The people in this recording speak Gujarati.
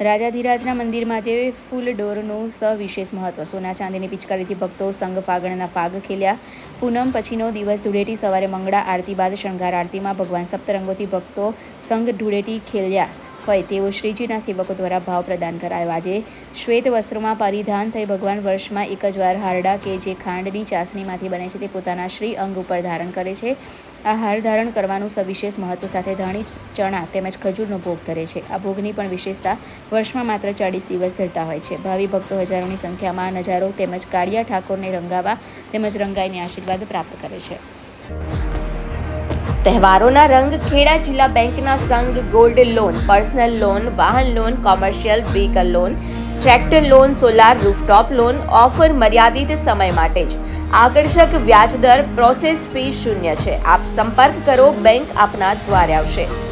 રાજાધિરાજના મંદિરમાં આજે ફૂલ ડોરનું સવિશેષ મહત્વ. સોના ચાંદીની પિચકારીથી ભક્તો સંગ ફાગણના ફાગ ખેલ્યા. પૂનમ પછીનો દિવસ ધૂળેટી સવારે મંગળા આરતી બાદ શણગાર આરતીમાં ભગવાન સપ્તરંગોથી ભક્તો સંગ ધૂળેટી ખેલ્યા. હોય તેવો શ્રીજીના સેવકો દ્વારા ભાવ પ્રદાન કરાયો. આજે શ્વેત વસ્ત્રોમાં પરિધાન થઈ ભગવાન વર્ષમાં એક જ વાર હારડા કે જે ખાંડની ચાસણીમાંથી બને છે તે પોતાના શ્રી અંગ ઉપર ધારણ કરે છે. આ હાર ધારણ કરવાનું સવિશેષ મહત્વ સાથે ધાણી ચણા તેમજ ખજૂરનો ભોગ ધરે છે. આ ભોગની પણ વિશેષતા વર્ષમાં માત્ર ચાળીસ દિવસ ધરતા હોય છે. ભાવિ ભક્તો હજારોની સંખ્યામાં નજારો તેમજ કાળિયા ઠાકોરને રંગાવા તેમજ રંગાઈને આશીર્વાદ પ્રાપ્ત કરે છે. તહેવારોના રંગ ખેડા જિલ્લા બેંકના સંઘ ગોલ્ડ લોન, પર્સનલ લોન, વાહન loan, commercial vehicle loan, tractor loan, solar rooftop loan, offer મર્યાદિત સમય માટે જ. આકર્ષક વ્યાજદર પ્રોસેસ ફી શૂન્ય છે. આપ સંપર્ક કરો, બેંક આપના દ્વારે આવશે.